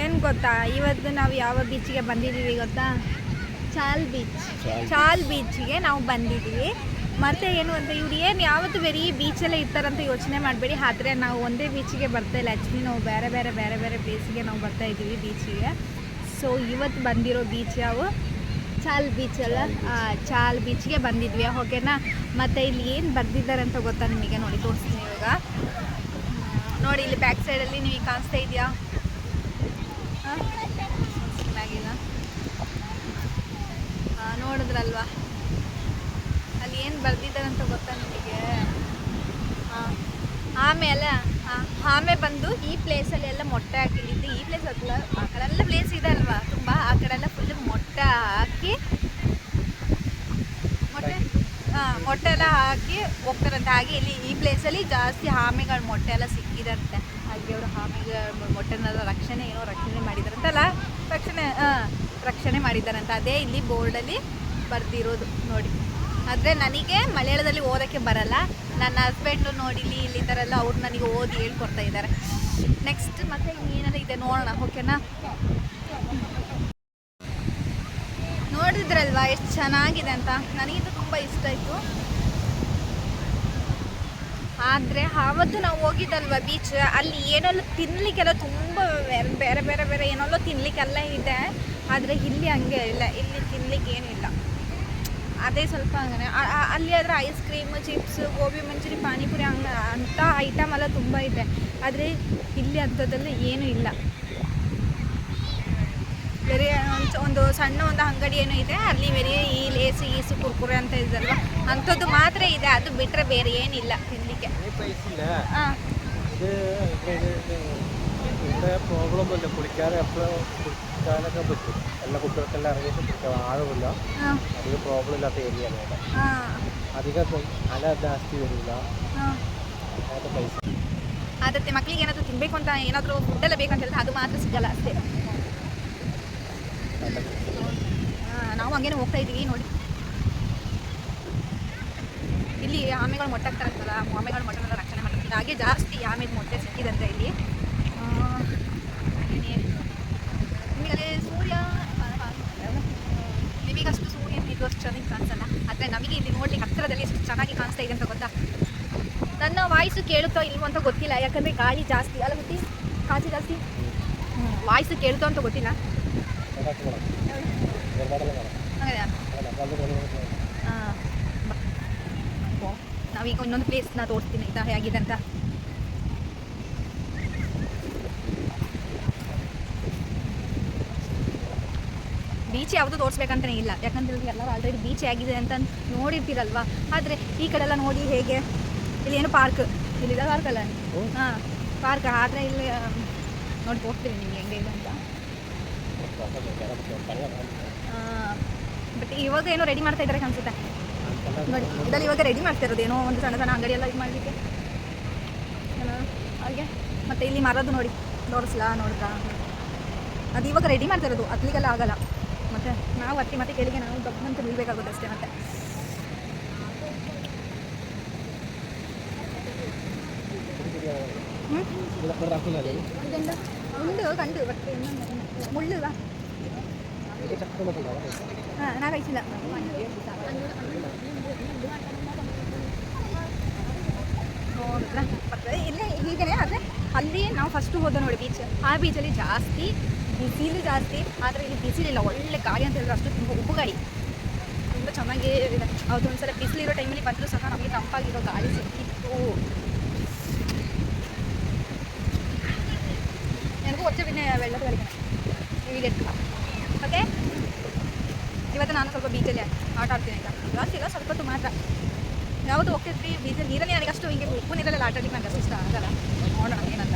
ಏನು ಗೊತ್ತಾ? ಇವತ್ತು ನಾವು ಯಾವ ಬೀಚಿಗೆ ಬಂದಿದ್ದೀವಿ ಗೊತ್ತಾ? ಚಾಲ್ ಬೀಚ್ ಚಾಲ್ ಬೀಚ್ಗೆ ನಾವು ಬಂದಿದ್ದೀವಿ. ಮತ್ತೆ ಏನು ಅಂತ ಇವ್ರು ಏನು ಯಾವತ್ತು ಬರೀ ಬೀಚಲ್ಲೇ ಇರ್ತಾರಂತ ಯೋಚನೆ ಮಾಡಬೇಡಿ. ಆದರೆ ನಾವು ಒಂದೇ ಬೀಚಿಗೆ ಬರ್ತಾ ಇಲ್ಲ. ಆ್ಯಕ್ಚುಲಿ ನಾವು ಬೇರೆ ಬೇರೆ ಬೇರೆ ಬೇರೆ ಪ್ಲೇಸಿಗೆ ನಾವು ಬರ್ತಾ ಇದ್ದೀವಿ ಬೀಚಿಗೆ ಸೊ ಇವತ್ತು ಬಂದಿರೋ ಬೀಚ್ ಯಾವ? ಚಾಲ್ ಬೀಚ್ ಅಲ್ಲ? ಆ, ಚಾಲ್ ಬೀಚ್ಗೆ ಬಂದಿದ್ವಿ. ಓಕೆನಾ ಮತ್ತು ಇಲ್ಲಿ ಏನು ಬರ್ದಿದ್ದಾರೆ ಅಂತ ಗೊತ್ತಾ ನಿಮಗೆ? ನೋಡಿ ತೋರಿಸ್ತೀನಿ ಇವಾಗ. ನೋಡಿ ಇಲ್ಲಿ ಬ್ಯಾಕ್ ಸೈಡಲ್ಲಿ ನೀವು ಕಾಣಿಸ್ತಾ ಇದೆಯಾ ಚೆನ್ನಾಗಿಲ್ಲ ಆ, ನೋಡಿದ್ರಲ್ವಾ? ಅಲ್ಲಿ ಏನು ಬರ್ದಿದ್ದಾರೆ ಅಂತ ಗೊತ್ತಾ ನಿಮಗೆ? ಆಮೇಲೆ ಆಮೆ ಬಂದು ಈ ಪ್ಲೇಸಲ್ಲಿ ಎಲ್ಲ ಮೊಟ್ಟೆ ಹಾಕಿದ್ದು. ಈ ಪ್ಲೇಸ್ ಅಲ್ಲ ಆ ಕಡೆಲ್ಲ ಪ್ಲೇಸ್ ಇದೆ ಅಲ್ವಾ? ತುಂಬ, ಆ ಕಡೆ ಎಲ್ಲ ಫುಲ್ ಮೊಟ್ಟೆ ಹಾಕಿ, ಮೊಟ್ಟೆ, ಹಾಂ, ಮೊಟ್ಟೆ ಎಲ್ಲ ಹಾಕಿ ಹೋಗ್ತಾರಂತೆ. ಹಾಗೆ ಇಲ್ಲಿ ಈ ಪ್ಲೇಸಲ್ಲಿ ಜಾಸ್ತಿ ಆಮೆಗಳ ಮೊಟ್ಟೆ ಎಲ್ಲ ಸಿಕ್ಕಿದಂತೆ. ಹಾಗೆ ಅವರು ಆಮೆಗಳ ಮೊಟ್ಟೆನೆಲ್ಲ ರಕ್ಷಣೆ, ಏನೋ ರಕ್ಷಣೆ ಮಾಡಿದಾರಂತಲ್ಲ? ರಕ್ಷಣೆ ರಕ್ಷಣೆ ಮಾಡಿದ್ದಾರಂತ. ಅದೇ ಇಲ್ಲಿ ಬೋರ್ಡಲ್ಲಿ ಬರ್ದಿರೋದು ನೋಡಿ. ಆದರೆ ನನಗೆ ಮಲಯಾಳದಲ್ಲಿ ಓದೋಕ್ಕೆ ಬರಲ್ಲ. ನನ್ನ ಹಸ್ಬೆಂಡು ನೋಡಿ ಇಲ್ಲಿ ಇಲ್ಲಿ ಎಲ್ಲ ಅವ್ರು ನನಗೆ ಓದಿ ಹೇಳ್ಕೊಡ್ತಾ ಇದ್ದಾರೆ. ನೆಕ್ಸ್ಟ್ ಮತ್ತೆ ಏನಾರ ಇದೆ ನೋಡೋಣ ಓಕೆನಾ ನೋಡಿದ್ರಲ್ವಾ, ಎಷ್ಟು ಚೆನ್ನಾಗಿದೆ ಅಂತ? ನನಗಿಂತ ತುಂಬ ಇಷ್ಟ ಆಯಿತು. ಆದರೆ ಆವತ್ತು ನಾವು ಹೋಗಿದ್ದಲ್ವ ಬೀಚ್ ಅಲ್ಲಿ ಏನೆಲ್ಲ ತಿನ್ನಲಿಕ್ಕೆಲ್ಲ ತುಂಬ ಬೇರೆ ಬೇರೆ ಬೇರೆ ಏನೆಲ್ಲ ತಿನ್ನಲಿಕ್ಕೆಲ್ಲ ಇದೆ. ಆದರೆ ಇಲ್ಲಿ ಹಂಗೆ ಇಲ್ಲ. ಇಲ್ಲಿ ತಿನ್ನಲಿಕ್ಕೆ ಏನಿಲ್ಲ ಅದೇ ಸ್ವಲ್ಪ ಆ- ಅಲ್ಲಿ ಆದರೆ ice cream chips gobi, manchuri, panipuri ಹಂಗೆ, ಅಂಥ ಐಟಮ್ ಎಲ್ಲ ತುಂಬ ಇದೆ. ಆದರೆ ಇಲ್ಲಿ ಅಂಥದ್ದೆಲ್ಲ ಏನೂ ಇಲ್ಲ. ಬೇರೆ ಒಂದ್- ಒಂದು ಸಣ್ಣ ಒಂದು ಅಂಗಡಿ ಏನೋ ಇದೆ ಅಲ್ಲಿ ಬೇರೆ ಈ ಲೇಸು ಗೀಸು ಕುರ್ಕುರೆ ಅಂತ ಇದಲ್ವ ಅಂಥದ್ದು ಮಾತ್ರ ಇದೆ ಅದು ಬಿಟ್ಟರೆ ಬೇರೆ ಏನಿಲ್ಲ ತಿನ್ನಲಿಕ್ಕೆ പൈസ ഇല്ല ಹಾಂ ഇത് ഇത് ഇത് ഇവിടെ പ്രോബ്ലം ഇല്ല കുളിക്കാതെ എപ്പോഴും കുളിക്കാനൊക്കെ പറ്റും എല്ലാ കുട്ടികൾക്കെല്ലാം ഇറങ്ങിയിട്ട് കുളിക്കാം ആഴമില്ല ಹಾಂ അധികം പ്രോബ്ലം ഇല്ലാത്ത ഏരിയ ആണ് ഇവിടെ ಹಾಂ അധികം ഇപ്പം അല ജാസ്തി വരില്ല ಹಾಂ അങ്ങനത്തെ പൈസ ಅದಕ್ಕೆ ಮಕ್ಕಳಿಗೆ ಏನಾದರೂ ತಿನ್ನಬೇಕು ಅಂತ ಏನಾದರೂ ಫುಡ್ ಎಲ್ಲ ಬೇಕಂತ ಹೇಳಿದ್ರೆ ಅದು ಮಾತ್ರ ಸಿಗಲ್ಲ ಅಷ್ಟೇ ಆ, ನಾವು ಹಂಗೇನೆ ಹೋಗ್ತಾ ಇದ್ದೀವಿ ನೋಡಿ. ಇಲ್ಲಿ ಆಮೆಗಳು ಮೊಟ್ಟೆ ಹಾಕ್ತಾರಂತಲ್ಲ ಆಮೆಗಳು ಮೊಟ್ಟೆನೆಲ್ಲ ರಕ್ಷಣೆ ಮಾಡ್ತಾರೆ ಹಾಗೆ ಜಾಸ್ತಿ ಆಮೆ ಮೊಟ್ಟೆ ಸಿಕ್ಕಿದಂತೆ ಇಲ್ಲಿ. ನಿಮಗೆ ಸೂರ್ಯ ನಿಮಗಷ್ಟು ಸೂರ್ಯ ಇದು ಅಷ್ಟು ಚೆನ್ನಾಗಿ ಕಾಣಿಸಲ್ಲ. ಆದರೆ ನಮಗೆ ಇಲ್ಲಿ ನೋಡಿ ಹತ್ತಿರದಲ್ಲಿ ಎಷ್ಟು ಚೆನ್ನಾಗಿ ಕಾಣಿಸ್ತಾ ಇದೆ ಅಂತ ಗೊತ್ತಾ? ನನ್ನ ವಾಯ್ಸು ಕೇಳುತ್ತೋ ಇಲ್ವೋ ಅಂತ ಗೊತ್ತಿಲ್ಲ. ಯಾಕಂದರೆ ಗಾಳಿ ಜಾಸ್ತಿ. ಅಲ್ಲ ಗೊತ್ತಿ ಕಾಸಿ ಜಾಸ್ತಿ? ವಾಯ್ಸು ಕೇಳುತ್ತೋ ಅಂತ ಗೊತ್ತಿಲ್ಲ. ನಾವೀಗ ಇನ್ನೊಂದು ಪ್ಲೇಸ್ನ ತೋರಿಸ್ತೀನಿ. ಆಯ್ತಾ ಹೇಗಿದೆ ಅಂತ. ಬೀಚ್ ಯಾವುದು ತೋರಿಸ್ಬೇಕಂತಲೇ ಇಲ್ಲ. ಯಾಕಂದ್ರೆ ಎಲ್ಲರೂ ಆಲ್ರೆಡಿ ಬೀಚ್ ಆಗಿದೆ ಅಂತ ನೋಡಿರ್ತೀರಲ್ವಾ? ಆದ್ರೆ ಈ ಕಡೆ ಎಲ್ಲ ನೋಡಿ ಹೇಗೆ? ಇಲ್ಲಿ ಏನು ಪಾರ್ಕ್ ಇಲ್ಲಿದೆ ಪಾರ್ಕ್ ಅಲ್ಲ? ಹಾ ಪಾರ್ಕ್ ಆದರೆ ಇಲ್ಲಿ ನೋಡಿ ತೋರಿಸ್ತೀವಿ ನಿಮಗೆ ಹೆಂಗೆ ಇದೆ ಅಂತ. ಬಟ್ ಇವಾಗ ಏನೋ ರೆಡಿ ಮಾಡ್ತಾ ಇದ್ದಾರೆ ಅನ್ಸುತ್ತೆ. ನೋಡಿ ಇದರಲ್ಲಿ ಇವಾಗ ರೆಡಿ ಮಾಡ್ತಾ ಇರೋದು ಏನೋ ಒಂದು ಸಣ್ಣ ಸಣ್ಣ ಅಂಗಡಿ ಎಲ್ಲ ಇದು ಮಾಡಲಿಕ್ಕೆ. ಹಾಗೆ. ಮತ್ತೆ ಇಲ್ಲಿ ಮರದು ನೋಡಿ ನೋಡಿಸ್ಲಾ ನೋಡ್ತಾ. ಅದು ಇವಾಗ ರೆಡಿ ಮಾಡ್ತಾ ಇರೋದು ಅತ್ಲಿಗೆಲ್ಲ ಆಗಲ್ಲ. ಮತ್ತೆ ನಾವು ಅತ್ತಿ ಮತ್ತೆ ಕೆಳಗೆ ನಾವು ದೊಡ್ಡಂತ ನಿಲ್ಬೇಕಾಗುತ್ತೆ ಅಷ್ಟೇ ಮತ್ತೆ. ಹ್ಞೂ ഉണ്ട് കണ്ടു. പക്ഷേ മുള്ളു ആ, ഞാൻ കഴിച്ചില്ല. ಬರ್ತದೆ ಇಲ್ಲೇ ಹೀಗೇ ಆದರೆ ಅಲ್ಲಿ ನಾವು ಫಸ್ಟು ಹೋದ ನೋಡಿ ಬೀಚ್ ಆ ಬೀಚಲ್ಲಿ ಜಾಸ್ತಿ ಬಿಸಿಲು ಜಾಸ್ತಿ ಆದರೆ ಇಲ್ಲಿ ಬಿಸಿಲಿಲ್ಲ ಒಳ್ಳೆ ಗಾಳಿ ಅಂತ ಹೇಳಿದ್ರೆ ಅಷ್ಟು ತುಂಬ ಉಪ್ಪುಗಾಳಿ ತುಂಬ ಚೆನ್ನಾಗಿ ಇದೆ ಅದೊಂದು ಸಲ ಬಿಸಿಲಿರೋ ಟೈಮಲ್ಲಿ ಬಂದರೂ ಸಹ ನಮಗೆ ತಂಪಾಗಿರೋ ಗಾಳಿ ಸಿಕ್ಕಿತ್ತು ನನಗೂ ಒಚ್ಚ പിന്നെ വെള്ളത്തിൽ കളിക്കണം വീടെടുക്കുക ಓಕೆ ಇವತ್ತು ನಾನು ಸ್ವಲ್ಪ ಬೀಚಲ್ಲಿ ಆಟ ಆಡ್ತೀನಿ ಆಯ್ತಾ ಜಾಸ್ತಿ ಇಲ್ಲ ಸ್ವಲ್ಪ ಹೊತ್ತು ಮಾತ್ರ ಯಾವತ್ತು ಹೋಗ್ತಿದ್ವಿ ಬೀಚಲ್ಲಿ ನೀರಲ್ಲಿ ನನಗೆ ಅಷ್ಟು ಹಿಂಗೆ ಉಪ್ಪು ನೀರಲ್ಲೆಲ್ಲ ಆಟ ಆಡಲಿಕ್ಕೆ ನನಗೆ ಅಷ್ಟು ಇಷ್ಟ ಆಗಲ್ಲ ನೋಡೋಣ ಏನಂತ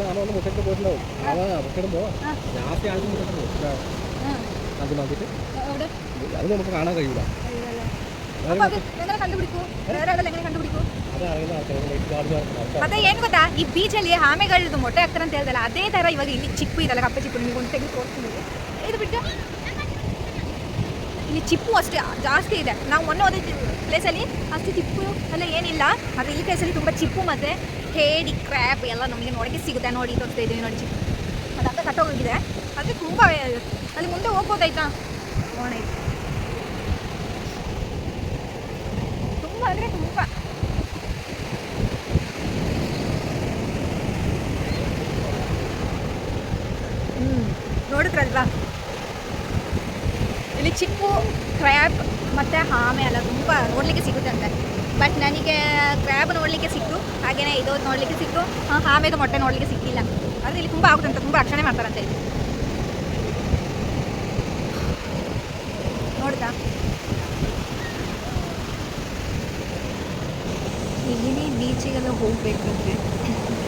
മഴ നോക്കിയല്ലോ ಇಲ್ಲ ನಾನು ಒಂದು ಮುಟ್ಟಕ್ಕೆ പോയിട്ടുണ്ടാവും അവ മുട്ടിടുമ്പോൾ ജാസ്തി ആൾക്ക് മുട്ടിട്ടുണ്ടോ അത് നോക്കിയിട്ട് എവിടെ അത് നമുക്ക് കാണാൻ കഴിയൂല അപ്പൊ അത് എങ്ങനെ കണ്ടുപിടിക്കൂ വേറെ എവിടെ എങ്ങനെ കണ്ടുപിടിക്കൂ അത് അറിയുന്ന ആൾക്കാർ ലൈഫ് ഗാർഡ് ಮತ್ತೆ ಏನು ಗೊತ್ತಾ ಈ ಬೀಚಲ್ಲಿ ಆಮೆಗಳದ್ದು ಮೊಟ್ಟೆ ಹಾಕ್ತಾರೆ ಅಂತ ಹೇಳ್ದಲ್ಲ ಅದೇ ತರ ಇವಾಗ ಇಲ್ಲಿ ಚಿಪ್ಪು ಇದಲ್ಲ ಕಪ್ಪೆ ಚಿಪ್ಪು ನಿಮಗೆ ಒಂದು ತೆಗೆದು ತೋರಿಸ್ತೀನಿ ಇದು ಬಿಟ್ಟು ಇಲ್ಲಿ ಚಿಪ್ಪು ಅಷ್ಟೇ, ಜಾಸ್ತಿ ಇದೆ. ನಾವು ಮೊನ್ನೆ ಹೋದ ಪ್ಲೇಸಲ್ಲಿ ಅಷ್ಟು ಚಿಪ್ಪು ಎಲ್ಲ ಏನಿಲ್ಲ. ಆದರೆ ಈ ಪ್ಲೇಸಲ್ಲಿ ತುಂಬ ಚಿಪ್ಪು ಮತ್ತು ಹೇಡಿ ಕ್ರ್ಯಾಪ್ ಎಲ್ಲ ನಮಗೆ ನೋಡೋಕ್ಕೆ ಸಿಗುತ್ತೆ. ನೋಡಿ, ತೋರಿಸ್ತಾ ಇದ್ದೀವಿ ನೋಡಿ ಚಿಪ್ಪು. ಅದು ಅರ್ಧ ಕಟ್ಟೋಗಿದೆ ಆದರೆ ತುಂಬ, ಅಲ್ಲಿ ಮುಂದೆ ಹೋಗ್ಬೋದಾಯ್ತಾ? ನೋಡ ತುಂಬ ಅಂದರೆ ತುಂಬ. ಹ್ಞೂ ನೋಡಿದ್ರಲ್ವಾ? ಇಲ್ಲಿ ಚಿಪ್ಪು ಕ್ರ್ಯಾಬ್ ಮತ್ತು ಆಮೆ ಅಲ್ಲ ತುಂಬ ನೋಡಲಿಕ್ಕೆ ಸಿಗುತ್ತೆ ಅಂತ ಬಟ್ ನನಗೆ ಕ್ರ್ಯಾಬ್ ನೋಡಲಿಕ್ಕೆ ಸಿಕ್ತು ಹಾಗೆಯೇ ಇದು ನೋಡಲಿಕ್ಕೆ ಸಿಕ್ತು ಆಮೆದು ಮೊಟ್ಟೆ ನೋಡಲಿಕ್ಕೆ ಸಿಕ್ಕಿಲ್ಲ. ಆದರೆ ಇಲ್ಲಿ ತುಂಬ ಆಗುತ್ತಂತೆ, ತುಂಬ ರಕ್ಷಣೆ ಮಾಡ್ತಾರಂತೆ ಇಲ್ಲಿ. ನೋಡ್ದಾ ಇಲ್ಲಿನೇ ಬೀಚಿಗೆಲ್ಲ ಹೋಗಬೇಕಂದ್ರೆ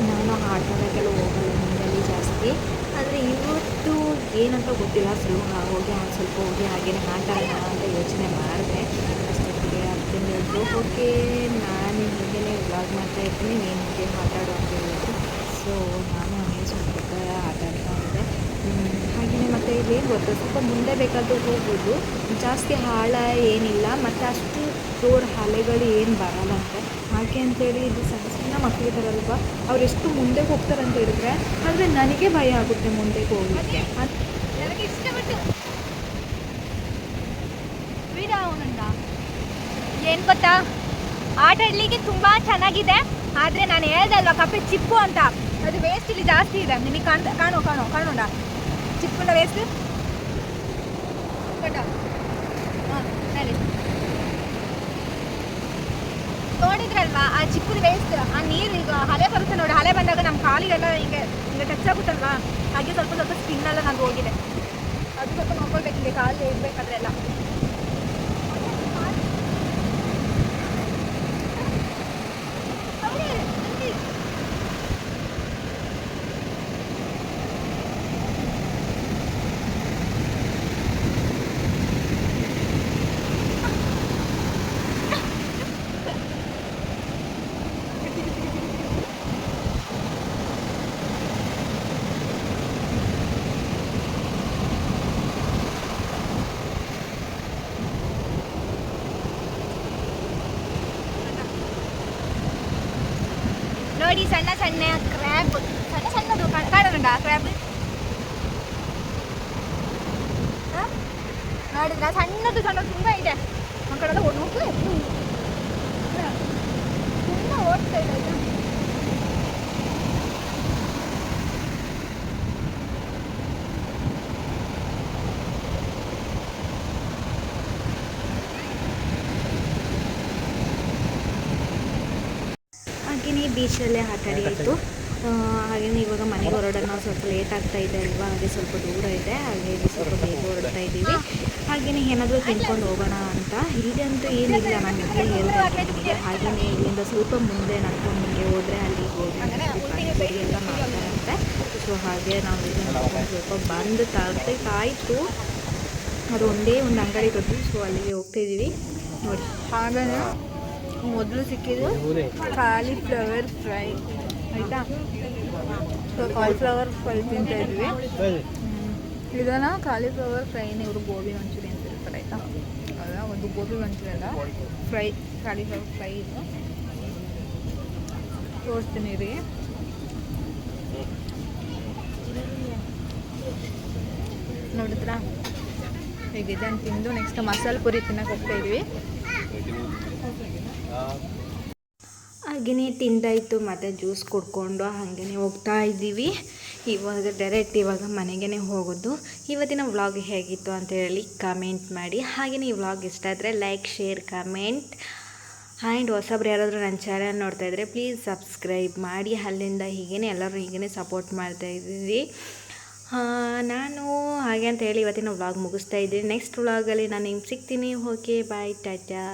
ನಾನು ಆಟೋದಕ್ಕೆಲ್ಲ ಹೋಗಲ್ಲ ಮುಂದಲ್ಲಿ ಜಾಸ್ತಿ. ಆದರೆ ಇವತ್ತು ಏನಂತ ಗೊತ್ತಿಲ್ಲ ಸ್ವಲ್ಪ ಹೋಗಿ ಒಂದು ಸ್ವಲ್ಪ ಹೋಗಿ ಹಾಗೇನೆ ಆಟ ಆಡೋಣ ಅಂತ ಯೋಚನೆ ಮಾಡಿದೆ. ಅಷ್ಟೊತ್ತಿಗೆ ಅದನ್ನು ಹೇಳಿದ್ರು ನಾನು ಹೀಗೇ ವ್ಲಾಗ್ ಮಾಡ್ತಾ ಇರ್ತೀನಿ, ನೀನು ಹೀಗೆ ಮಾತಾಡು ಅಂತ ಹೇಳಿದ್ರು. ಸೊ ನಾನು ಹಂಗೆ ಸ್ವಲ್ಪ ಹೊತ್ತು ಆಟ ಆಡ್ತಾ ಇದ್ದೆ. ಹಾಗೆಯೇ ಮತ್ತು ಇದೇನು ಗೊತ್ತಾ, ಸ್ವಲ್ಪ ಮುಂದೆ ಬೇಕಾದರೂ ಹೋಗ್ಬೋದು. ಜಾಸ್ತಿ ಹಾಳ ಏನಿಲ್ಲ, ಮತ್ತು ಅಷ್ಟು ಜೋರು ಅಲೆಗಳು ಏನು ಬರಲ್ಲಂತೆ ಹಾಗೆ ಅಂತೇಳಿ ಇದು ಸಣ್ಣ ಸಣ್ಣ ಅವ್ರು ಅವರೆಷ್ಟು ಮುಂದೆ ಹೋಗ್ತಾರೆ ಅಂತ ಹೇಳಿದ್ರೆ ಆದರೆ ನನಗೆ ಭಯ ಆಗುತ್ತೆ ಮುಂದೆ ಹೋಗಲಿಕ್ಕೆ. ನನಗೆ ಇಷ್ಟಪಟ್ಟು. ಏನು ಗೊತ್ತಾ? ಆಟ ಆಡಲಿಕ್ಕೆ ತುಂಬ ಚೆನ್ನಾಗಿದೆ. ಆದರೆ ನಾನು ಹೇಳ್ದೆ ಅಲ್ವಾ ಕಪ್ಪೆ ಚಿಪ್ಪು ಅಂತ. ಅದು ವೇಸ್ಟ್ ಇಲ್ಲಿ ಜಾಸ್ತಿ ಇದೆ. ನಿಮಗೆ ಕಾಣ್ ಕಾಣು ಕಾಣು, ಕಾಣೋಣ. ಚಿಪ್ಪುಂಡ ವೇಸ್ಟ್ ಕಟ್ಟ ಹಾಂ, ಹೇಳಿ. ನೋಡಿದ್ರಲ್ವಾ? ಆ ಚಿಕ್ಕದು ವೇಸ್ಟ್ ಆ ನೀರು ಈಗ ಹಲೆ ಬರುತ್ತೆ ನೋಡಿ ಹಲೆ ಬಂದಾಗ ನಮ್ಮ ಕಾಲಿಗೆಲ್ಲ ಹಿಂಗೆ ಹಿಂಗೆ ಟಚ್ ಆಗುತ್ತಲ್ವಾ? ಹಾಗೆ ಸ್ವಲ್ಪ ಸ್ವಲ್ಪ ಸ್ಕಿನ್ ಎಲ್ಲ ನಂಗೆ ಹೋಗಿದೆ. ಅದು ಸ್ವಲ್ಪ ನೋಡ್ಕೊಳ್ಬೇಕು, ಹಿಂಗೆ ಕಾಲು ಇರ್ಬೇಕಾದ್ರೆ ಎಲ್ಲ ಹೌದೇ, ಇಲ್ಲಿ. ನೋಡಿ ಸಣ್ಣ ಸಣ್ಣ ಕ್ರ್ಯಾಬ್ ಸಣ್ಣ ಸಣ್ಣದು ಕಾಣ- ಕಾಣೋಣ ಕ್ರ್ಯಾಬ್ ನೋಡಿದ್ರ ಸಣ್ಣದು ಸಣ್ಣದು ತುಂಬ ಇದೆ ನಮ್ಮ ಕಡೆ ಎಲ್ಲ ನೋಡ್ತು ತುಂಬ ಓಡ್ತಾ ಇದೆ ಆಯ್ತಾ ಹಾಗೆಯೇ ಬೀಚಲ್ಲೇ ಆಟ ಆಡಿಯಿತು ಹಾಗೆಯೇ ಇವಾಗ ಮನೆಗೆ ಹೊರಡೋಣ ಸ್ವಲ್ಪ ಲೇಟ್ ಆಗ್ತಾ ಇದೆ ಅಲ್ವಾ? ಹಾಗೆ ಸ್ವಲ್ಪ ದೂರ ಇದೆ. ಹಾಗೆ ಇಲ್ಲಿ ಸ್ವಲ್ಪ ಬೇಗ ಹೊರಡ್ತಾ ಇದ್ದೀವಿ. ಹಾಗೆಯೇ ಏನಾದರೂ ತಿನ್ಕೊಂಡು ಹೋಗೋಣ ಅಂತ. ಇಲ್ಲಂತೂ ಏನಿಲ್ಲ. ನಾನು ಮೊದಲೇ ಹೇಳಿದೆ ನಿಮಗೆ ಹಾಗೆಯೇ ಇಲ್ಲಿಂದ ಸ್ವಲ್ಪ ಮುಂದೆ ನಡ್ಕೊಂಡು ಹಿಂಗೆ ಹೋದರೆ ಅಲ್ಲಿ ಹೋಗಿ ಎಲ್ಲ ಮಾಡ್ತಾರಂತೆ ಸೊ ಹಾಗೆ ನಾವು ಇಲ್ಲಿ ನೋಡ್ಕೊಂಡು ಸ್ವಲ್ಪ ಬಂದು ತರ್ಬೇಕಾಯಿತು ಅದು ಒಂದೇ ಒಂದು ಅಂಗಡಿ ಗೊತ್ತು ಸೊ ಅಲ್ಲಿಗೆ ಹೋಗ್ತಾ ಇದ್ದೀವಿ. ನೋಡಿ. ಹಾಗನೇ. ಮೊದಲು ಸಿಕ್ಕಿದ್ದು ಕಾಲಿಫ್ಲವರ್ ಫ್ರೈ ಆಯಿತಾ? ಸೊ ಕಾಲಿಫ್ಲವರ್ ಫ್ರೈ ತಿಂತಾ ಇದ್ವಿ. ಇದನ್ನ ಕಾಲಿಫ್ಲವರ್ ಫ್ರೈನ ಇವರು ಗೋಬಿ ಮಂಚೂರಿ ಅಂತ ಇರ್ತಾರೆ, ಆಯಿತಾ? ಅಲ್ಲ, ಒಂದು ಗೋಬಿ ಮಂಚೂರಿ ಅಲ್ಲ ಫ್ರೈ ಕಾಲಿಫ್ಲವರ್ ಫ್ರೈ ಇದು. ತೋರಿಸ್ತೀನಿ ರೀ ನೋಡಿದ್ರಾ? ಹೇಗಿದೆ ಅಂತ ತಿಂದು ನೆಕ್ಸ್ಟ್ ಮಸಾಲೆ ಪುರಿ ತಿನ್ನಕ್ಕೆ ಹೋಗ್ತಾ ಇದ್ವಿ. ಹಾಗೆಯೇ ತಿಂದಾಯಿತು, ಮತ್ತು ಜ್ಯೂಸ್ ಕುಡ್ಕೊಂಡು ಹಾಗೆಯೇ ಹೋಗ್ತಾ ಇದ್ದೀವಿ. ಇವಾಗ ಡೈರೆಕ್ಟ್ ಇವಾಗ ಮನೆಗೇ ಹೋಗೋದು. ಇವತ್ತಿನ ವ್ಲಾಗ್ ಹೇಗಿತ್ತು ಅಂತ ಹೇಳಿ ಕಮೆಂಟ್ ಮಾಡಿ. ಹಾಗೆಯೇ ಈ ವ್ಲಾಗ್ ಇಷ್ಟ ಆದರೆ ಲೈಕ್ ಶೇರ್ ಕಮೆಂಟ್ ಆ್ಯಂಡ್ ಹೊಸಬ್ರು ಯಾರಾದರೂ ನನ್ನ ಚಾನಲ್ ನೋಡ್ತಾ ಇದ್ದರೆ ಪ್ಲೀಸ್ ಸಬ್ಸ್ಕ್ರೈಬ್ ಮಾಡಿ. ಅಲ್ಲಿಂದ ಹೀಗೇ ಎಲ್ಲರೂ ಹೀಗೇ ಸಪೋರ್ಟ್ ಮಾಡ್ತಾ ಇದ್ದೀವಿ. ನಾನು ಹಾಗೆ ಅಂತ ಹೇಳಿ ಇವತ್ತಿನ ವ್ಲಾಗ್ ಮುಗಿಸ್ತಾ ಇದ್ದೀನಿ. ನೆಕ್ಸ್ಟ್ ವ್ಲಾಗಲ್ಲಿ ನಾನು ನಿಮ್ಗೆ ಸಿಗ್ತೀನಿ. Okay bye Tata